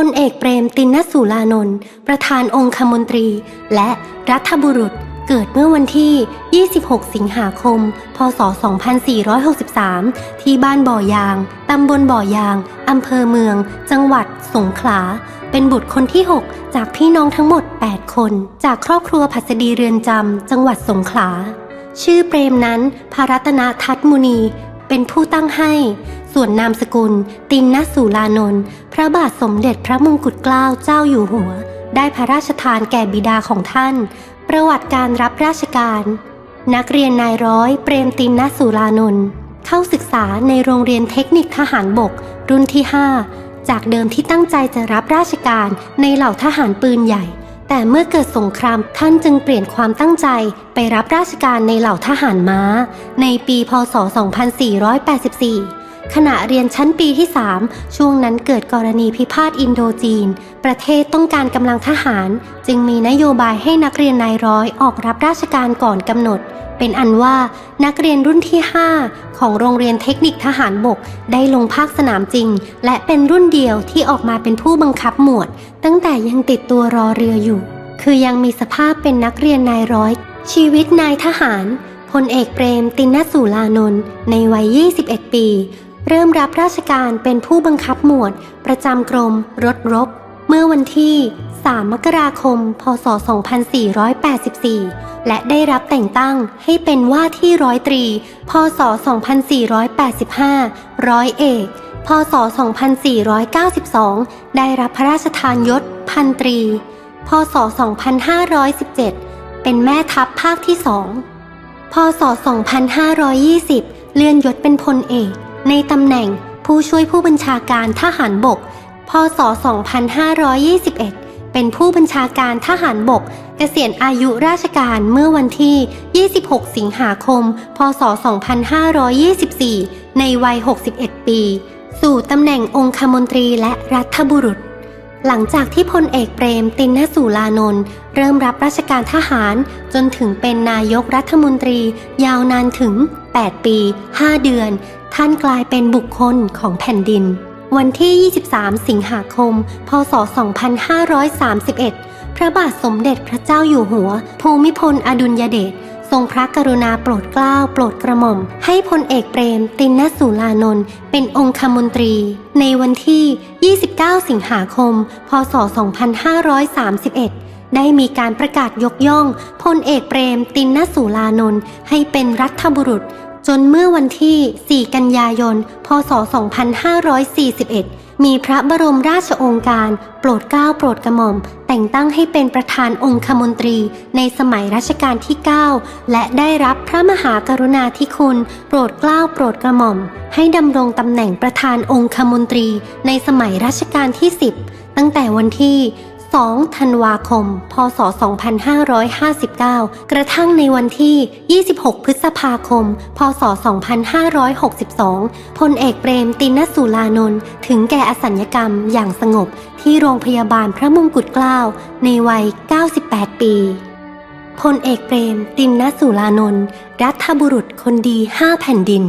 พลเอกเปรมตินสุรานนท์ประธานองคมนตรี และรัฐบุรุษเกิดเมื่อวันที่ 26 สิงหาคม พศ 2463 ที่บ้านบ่อยาง ตำบลบ่อยาง อำเภอเมือง จังหวัด สงขลา เป็นบุตรคนที่ 6 จากพี่น้องทั้งหมด 8 คน จากครอบครัวผัสดีเรือนจำ จังหวัดสงขลา ชื่อเปรมนั้น พารัตนาทัตมุนี เป็นผู้ตั้งให้ ส่วนนามสกุล ตินนสุรานนท์พระบาทสมเด็จพระมงกุฎเกล้าเจ้าอยู่หัว ได้พระราชทานแก่บิดาของท่าน ประวัติการรับราชการ นักเรียนนายร้อยเปรมตินนสุรานนท์เข้าศึกษาในโรงเรียนเทคนิคทหารบก รุ่นที่ 5 จากเดิมที่ตั้งใจจะรับราชการในเหล่าทหารปืนใหญ่ แต่เมื่อเกิดสงครามท่านจึงเปลี่ยนความตั้งใจไปรับราชการในเหล่าทหารม้า ในปีพศ 2484 ขณะเรียนชั้นปีที่ 3 ช่วงนั้นเกิดกรณีพิพาทอินโดจีน ประเทศต้องการกำลังทหาร จึงมีนโยบายให้นักเรียนนายร้อยออกรับราชการก่อนกำหนด เป็นอันว่านักเรียนรุ่นที่ 5 ของโรงเรียนเทคนิคทหารบกได้ลงภาคสนามจริง และเป็นรุ่นเดียวที่ออกมาเป็นผู้บังคับหมวด ตั้งแต่ยังติดตัวรอเรืออยู่ คือยังมีสภาพเป็นนักเรียนนายร้อย ชีวิตนายทหารพลเอกเปรมตินนสุรานนท์ในวัย 21 ปี เริ่มรับราชการเป็นผู้บังคับหมวด ประจำกรม รถรบ เมื่อวันที่ 3 มกราคม พศ 2484 และได้รับแต่งตั้งให้เป็นว่าที่ร้อยตรี พศ 2485 ร้อยเอก พศ 2492 ได้รับพระราชทานยศพันตรี พศ 2517 เป็นแม่ทัพภาคที่สอง พศ 2520 เลื่อนยศเป็นพลเอก ในตำแหน่งผู้ช่วยผู้บัญชาการทหารบก พศ 2521 เป็นผู้บัญชาการทหารบก เกษียณอายุราชการเมื่อวันที่ 26 สิงหาคม พศ 2524 ในวัย 61 ปี สู่ตำแหน่งองคมนตรีและรัฐบุรุษ หลังจากที่พลเอกเปรมตินนสุรานนท์เริ่มรับราชการทหารจนถึงเป็นนายกรัฐมนตรียาวนานถึง 8 ปี 5 เดือน ท่านกลายเป็นบุคคลของแผ่นดิน วันที่ 23 สิงหาคม พศ 2531 พระบาทสมเด็จพระเจ้าอยู่หัว ภูมิพลอดุลยเดชทรงพระกรุณาโปรดเกล้าโปรดกระหม่อม ให้พลเอกเปรม ตินนสุรานนท์เป็นองคมนตรี ในวันที่ 29 สิงหาคม พศ 2531 ได้มีการประกาศยกย่องพลเอกเปรมตินนสุรานนท์ให้เป็นรัฐบุรุษ จนเมื่อวันที่ 4 กันยายน พศ 2541 มีพระบรมราชองค์การ โปรดเกล้าโปรดกระหม่อม แต่งตั้งให้เป็นประธานองคมนตรีในสมัยรัชกาลที่ 9 และได้รับพระมหากรุณาธิคุณ โปรดเกล้าโปรดกระหม่อม ให้ดำรงตำแหน่งประธานองคมนตรีในสมัยรัชกาลที่ 10 ตั้งแต่วันที่ 2 ธันวาคม พศ 2559 กระทั่งในวันที่ 26 พฤษภาคม พศ 2562 พลเอกเปรมตินสุรานนท์ถึงแก่อสัญญกรรมอย่างสงบที่โรงพยาบาลพระมงกุฎเกล้าในวัย 98 ปีพลเอกเปรมตินสุรานนท์รัฐบุรุษคนดี 5 แผ่นดิน